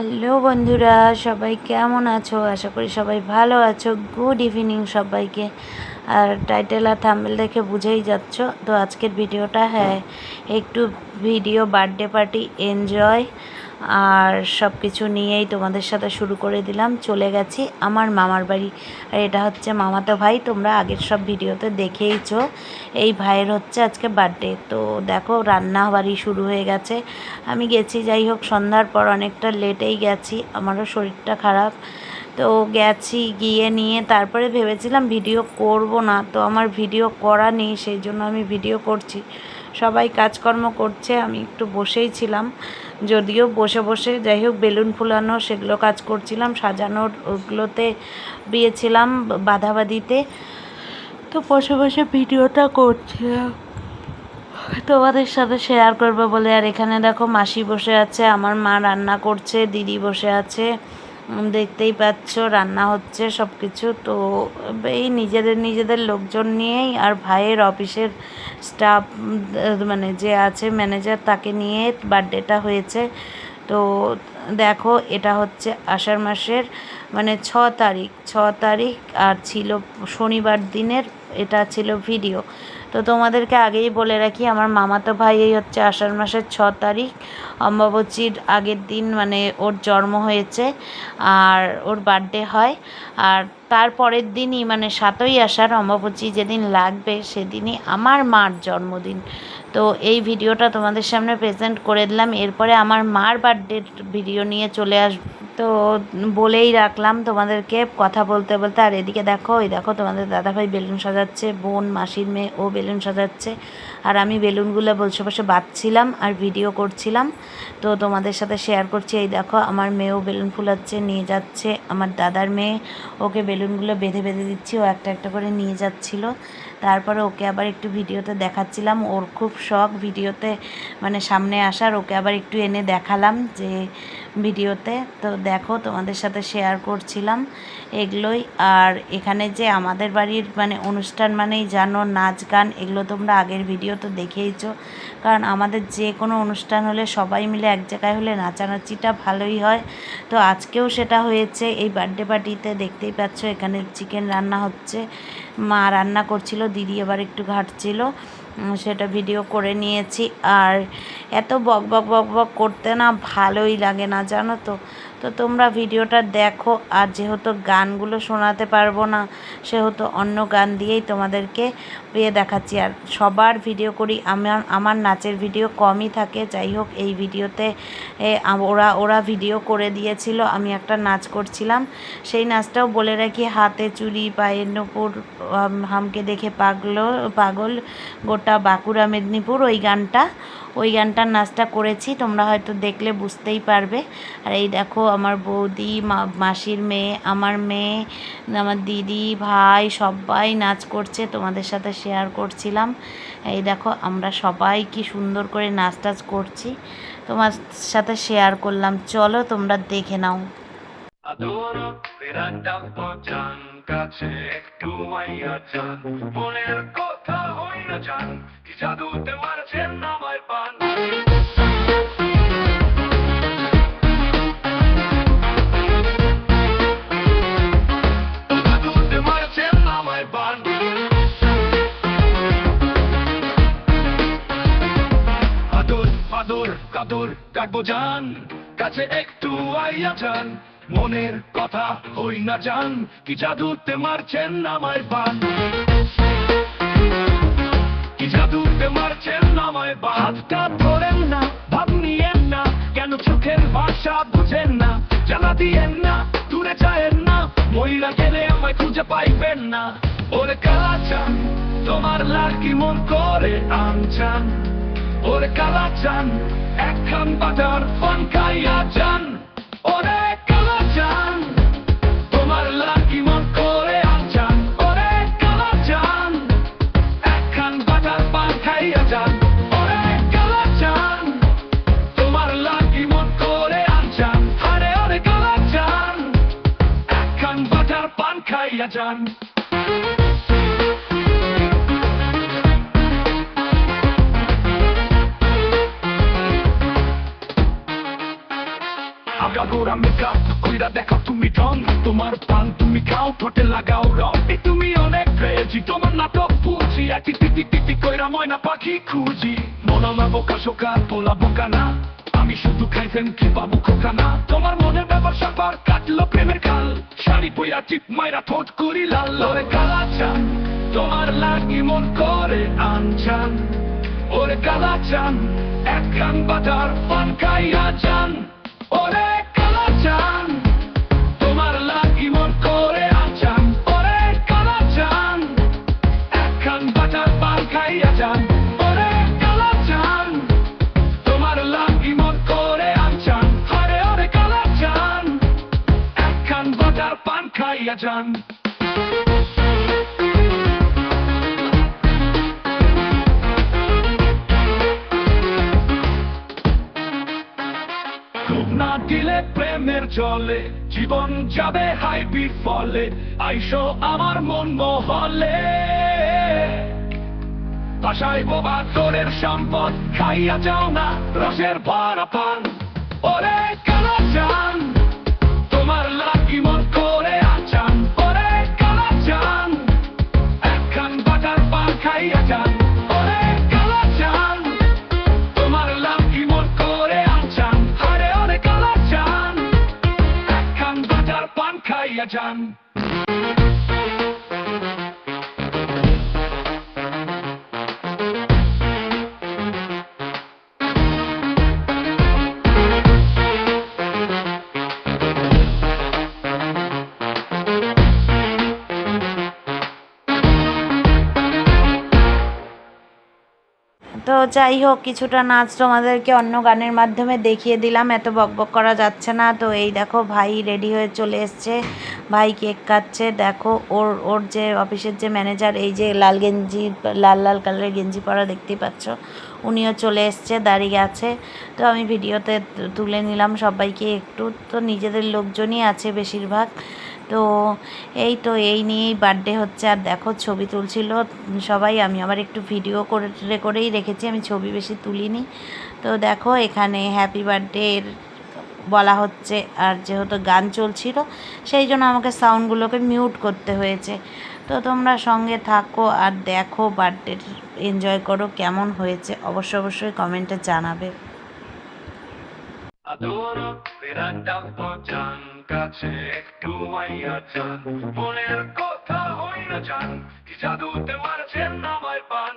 Hello বন্ধুরা, সবাই কেমন আছো? আশা করি সবাই ভালো আছো। গুড ইভিনিং সবাইকে। আর টাইটেল আর থাম্বেল দেখে বুঝেই যাচ্ছ। তো আজকের ভিডিওটা হ্যাঁ একটু ভিডিও বার্থডে পার্টি এনজয় আর সব কিছু নিয়েই তোমাদের সাথে শুরু করে দিলাম। চলে গেছি আমার মামার বাড়ি। আর এটা হচ্ছে মামাতো ভাই, তোমরা আগের সব ভিডিওতে দেখেইছো। এই ভাইয়ের হচ্ছে আজকে বার্থডে তো দেখো রান্না বাড়ি শুরু হয়ে গেছে। আমি গেছি, যাই হোক, সন্ধ্যার পর অনেকটা লেটেই গেছি। আমারও শরীরটা খারাপ। তো গেছি গিয়ে নিয়ে, তারপরে ভেবেছিলাম ভিডিও করব না। তো আমার ভিডিও করা নেই, সেই জন্য আমি ভিডিও করছি। সবাই কাজকর্ম করছে, আমি একটু বসেই ছিলাম। যদিও বসে বসে যাই হোক বেলুন ফুলানো সেগুলো কাজ করছিলাম, সাজানোর ওগুলোতে দিয়েছিলাম বাধাবাদিতে তো বসে বসে ভিডিওটা করছিলাম তোমাদের সাথে শেয়ার করব বলে। আর এখানে দেখো মাসি বসে আছে, আমার মা রান্না করছে, দিদি বসে আছে। দেখতেই পাচ্ছ, রান্না হচ্ছে সব কিছু তো, এই নিজেদের নিজেদের লোকজন নিয়েই আর ভাইয়ের অফিসের স্টাফ মানে যে আছে ম্যানেজার তাকে নিয়ে বার্থডেটা হয়েছে। তো, দেখো, এটা হচ্ছে আষাঢ় মাসের মানে ছ তারিখ। ছ তারিখ আর ছিল শনিবার দিনের, এটা ছিল ভিডিও তো তোমাদেরকে আগেই বলে রাখি, আমার মামাতো ভাই এই হচ্ছে আষাঢ় মাসের ছ তারিখ। অম্বাবচীর আগের দিন মানে ওর জন্ম হয়েছে আর ওর বার্থডে হয়। আর তার পরের দিনই মানে সাতই আষাঢ় অম্বাবচী যেদিন লাগবে সেদিনই আমার মার জন্মদিন। তো এই ভিডিওটা তোমাদের সামনে প্রেজেন্ট করে দিলাম। এরপরে আমার মার বার্থডের ভিডিও নিয়ে চলে আসব তো বলেই রাখলাম তোমাদেরকে কথা বলতে বলতে। আর এদিকে দেখো ওই দেখো তোমাদের দাদাভাই বেলুন সাজাচ্ছে, বোন, মাসির মেয়ে, ও বেলুন সাজাচ্ছে। আর আমি বেলুনগুলো বসে বসে বাঁধছিলাম আর ভিডিও করছিলাম। তো তোমাদের সাথে শেয়ার করছি। এই দেখো, আমার মেয়েও বেলুন ফুলাচ্ছে, নিয়ে যাচ্ছে। আমার দাদার মেয়ে, ওকে বেলুনগুলো বেঁধে বেঁধে দিচ্ছি। ও একটা একটা করে নিয়ে যাচ্ছিল। তারপরে ওকে আবার একটু ভিডিওতে দেখাচ্ছিলাম। ওর খুব শখ ভিডিওতে মানে সামনে আসার, ওকে আবার একটু এনে দেখালাম যে ভিডিওতে। তো দেখো তোমাদের সাথে শেয়ার করছিলাম। এগুলোই। আর এখানে যে আমাদের বাড়ির মানে অনুষ্ঠান মানেই জানো, নাচ, গান, এগুলো তোমরা আগের ভিডিও তো দেখেইছ। কারণ আমাদের যে কোনো অনুষ্ঠান হলে সবাই মিলে এক জায়গায় হলে নাচানাচিটা ভালোই হয়। তো আজকেও সেটা হয়েছে, এই বার্থডে পার্টিতে দেখতেই পাচ্ছ এখানে চিকেন রান্না হচ্ছে। মা রান্না করছিল, দিদি আবার একটু ঘাটছিল। সেটা ভিডিও করে নিয়েছি। আর এত বক বক বক বক করতে না ভালোই লাগে না, জানো তো। তো তোমরা ভিডিওটা দেখো, আর যেহেতু গানগুলো শোনাতে পারব না, সেহেতু অন্য গান দিয়েই তোমাদেরকে পেয়ে দেখাচ্ছি, আর সবার ভিডিও করি। আমার আমার নাচের ভিডিও কমই থাকে। যাই হোক, এই ভিডিওতে ওরা ওরা ভিডিও করে দিয়েছিল, আমি একটা নাচ করছিলাম। সেই নাচটাও বলে রাখি, হাতে চুরি পায়ের নপুর হামকে দেখে পাগলো, পাগল, গোটা বাঁকুড়া মেদিনীপুর, ওই গানটা, ওই গানটার নাচটা করেছি। তোমরা হয়তো দেখলে বুঝতেই পারবে। আর এই দেখো, আমার বৌদি মাসির মেয়ে, আমার মেয়ে, আমার দিদি, ভাই, সবাই নাচ করছে। তোমাদের সাথে শেয়ার করছিলাম। এই দেখো, আমরা সবাই কি সুন্দর করে নাচ টাচ করছি। তোমার সাথে শেয়ার করলাম। চলো, তোমরা দেখে নাও। কথা হই না চান। কি জাদুতে মারছেন আমার পান। আদর কাদর কাটবো যান কাছে একটু আইয়া যান। মনের কথা হই না যান কি জাদুতে মারছেন আমায় বান। কি জাদুতে মারছেন আমায় বান। হাতটা ধরেন না, ভাব নিয়েন না, কেন চোখের ভাষা বুঝেন না? জ্বালা দিয়েন না, দূরে যায়েন না মহিলা গেলে আমায় খুঁজে পাইবেন না। ওরে কালা চান, তোমার লাকি মন করে আনচান ওরে কালা চান একখান বাজার পান খাইয়া যান। ওরে কালা চান, তোমার লাকি মন করে আনচান ওরে কালা চান একখান বাজার, পান খাইয়া যান। ওরে কালা চান, তোমার লাকি মন করে আনচান আরে ওরে কালা চান একখান বাজার, পান খাইয়া যান। মেকআপ কইরা তুমি তোমার পান তুমি খাও, ঠোঁটে লাগাও তুমি অনেক ক্রেজি তোমার নাটক বুঝি একটি টিটি টিটি কইরা ময়না পাখি খুঁজি। মনমা বোকা শোকা, তোলা বোকা না, আমি শুধু খাইছেন কি খোকা না তোমার মনে ব্যবসা পার কাটলো প্রেমের শাড়ি পইয়া মাইরা ঠোঁট করি লাল। লরে কালাচান, তোমার লাগি মন করে আনছান। ওরে কালা চান একখান বাজার পান খাইয়া যান। ওরে একখান বাজার পান খাইয়া যান। না দিলে প্রেমের জলে, জীবন যাবে হাই বিফলে। আইসো আমার মন মহলে। ভাষায় বোবা তোরের সম্পদ, খাইয়া যাও না রসের ভরা পান। ওরে কালা চান খাইয়া যাই হোক, কিছুটা নাচ তোমাদেরকে অন্য গানের মাধ্যমে দেখিয়ে দিলাম। এত বকবক করা যাচ্ছে না। তো এই দেখো, ভাই রেডি হয়ে চলে এসছে। ভাই কেক কাটছে দেখো, ওর ওর যে অফিসের যে ম্যানেজার, এই যে লাল গেঞ্জি, লাল লাল কালারের গেঞ্জি পরা দেখতেই পাচ্ছ, উনিও চলে এসছে, দাঁড়িয়ে আছে। তো আমি ভিডিওতে তুলে নিলাম সবাইকে একটু। তো নিজেদের লোকজনই আছে বেশিরভাগ। তো এই তো এই নিয়েই বার্থডে হচ্ছে। আর দেখো, ছবি তুলছিল সবাই। আমি আবার একটু ভিডিও করে করেই রেখেছি। আমি ছবি বেশি তুলিনি। তো দেখো, এখানে হ্যাপি বার্থডে বলা হচ্ছে। আর যেহেতু গান চলছিল, সেই জন্য আমাকে সাউন্ডগুলোকে মিউট করতে হয়েছে। তো তোমরা সঙ্গে থাকো আর দেখো বার্থডে এনজয় করো, কেমন হয়েছে। অবশ্য অবশ্যই কমেন্টে জানাবে। Adoro veranda পচান কাছে একটু আইয়া যান। মনের কথা হই না যান কি জাদুতে মারছেন আমায় পান।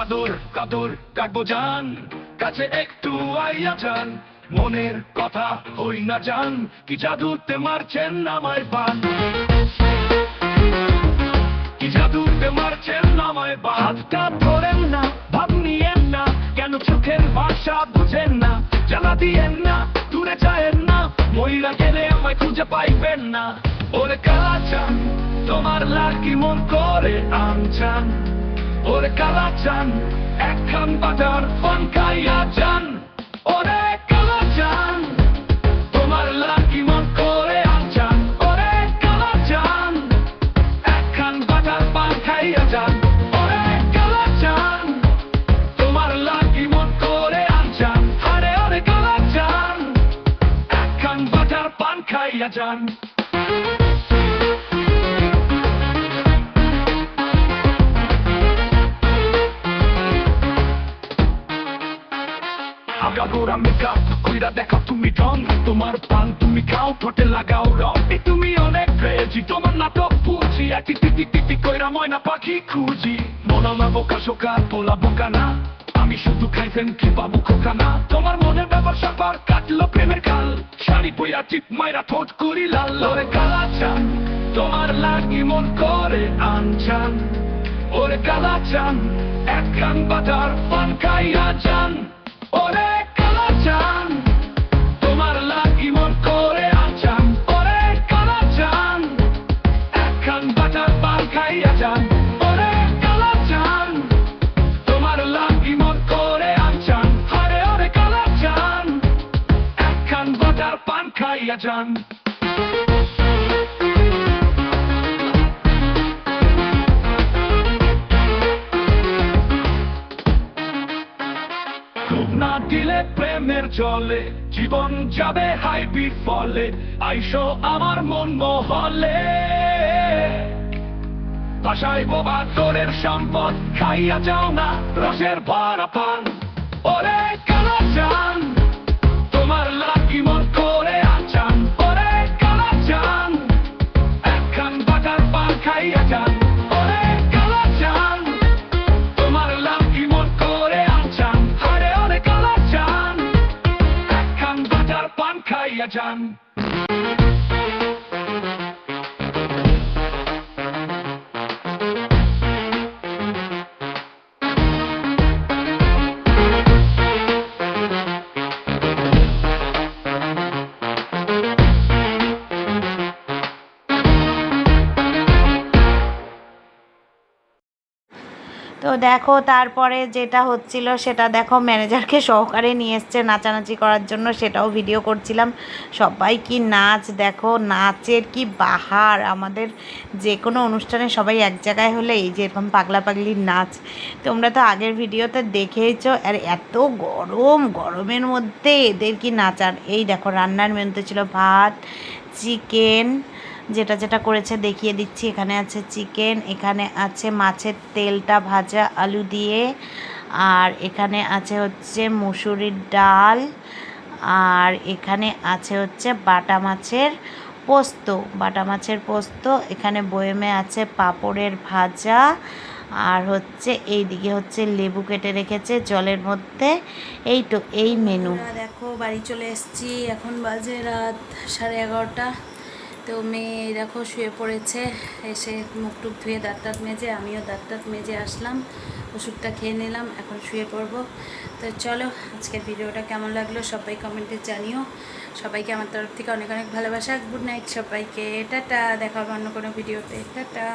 আদর কাদর, কাটবো যান, কাছে একটু আইয়া যান। মনের কথা হই না যান কি জাদুতে মারছেন আমায় বান? কি জাদুতে মারছেন আমায় হাতটা ধরেন না, ভাব নিয়েন না, কেন চোখের ভাষা বুঝেন না? জ্বালা দিয়েন না, দূরে যায়েন না মহিলা গেলে আমায় খুঁজে পাইবেন না। ওরে কালা চান তোমার লাকি মন করে আনচান। ওরে কালা চান একখান বাজার পান খাইয়া যান। ওরে মেকআপ কইরা দেখা তুমি তোমার পান তুমি খাও ঠোঁটে লাগাও তুমি অনেক ক্রেজি তোমার নাটক বুঝি একটি টিটি টিটি কইরা ময়না পাখি খুঁজি বোকা শোকা তোলা বোকা না আমি শুধু খাইছেন কি খোকা না তোমার মনে ব্যবসা পার কাটলো প্রেমের শাড়ি চিপ মাইরা ঠোঁট করি লাল। লরে কালাচা, তোমার লাগি মন করে আনছান। ওরে কালাচান একখান বাজার পান খাইয়া জলে জীবন যাবে হাই বিফলে, আইসো আমার মন মহলে। ভাষায় বোবা, তোরের সম্পদ, খাইয়া যাও না, রসের ভরা পান ওরে কালা চান। খাইয়া তো দেখো তারপরে যেটা হচ্ছিল সেটা দেখো ম্যানেজারকে সহকারে নিয়ে এসছে নাচানাচি করার জন্য, সেটাও ভিডিও করছিলাম। সবাই কি নাচ, দেখো নাচের কি বাহার। আমাদের যে কোনো অনুষ্ঠানে সবাই এক জায়গায় হলে এই যে এরকম পাগলা পাগলির নাচ, তোমরা তো আগের ভিডিওতে দেখেইছো। আর এত গরম, গরমের মধ্যে এদের কি নাচার? এই দেখো রান্নার মেনুতে ছিল ভাত, চিকেন যেটা যেটা করেছে, দেখিয়ে দিচ্ছি। এখানে আছে চিকেন, এখানে আছে মাছের তেলটা ভাজা আলু দিয়ে, আর এখানে আছে হচ্ছে মুসুরির ডাল, আর এখানে আছে হচ্ছে বাটা মাছের পোস্ত। বাটা মাছের পোস্ত, এখানে বয়েমে আছে পাঁপড়ের ভাজা, আর হচ্ছে এই দিকে হচ্ছে লেবু কেটে রেখেছে জলের মধ্যে। এই তো, এই মেনু। দেখো, বাড়ি চলে এসেছি। এখন বাজে রাত সাড়ে এগারোটা। তো মেয়ে দেখো শুয়ে পড়েছে, এসে মুখ টুক ধুয়ে দাঁত টাত মেজে, আমিও দাঁত টাত মেজে আসলাম, ওষুধটা খেয়ে নিলাম, এখন শুয়ে পড়ব। তো চলো, আজকের ভিডিওটা কেমন লাগল সবাই কমেন্টে জানিও। সবাইকে আমার তরফ থেকে অনেক অনেক ভালোবাসা, গুড নাইট সবাইকে, টাটা, দেখা হবে অন্য কোনো ভিডিওতে, টাটা।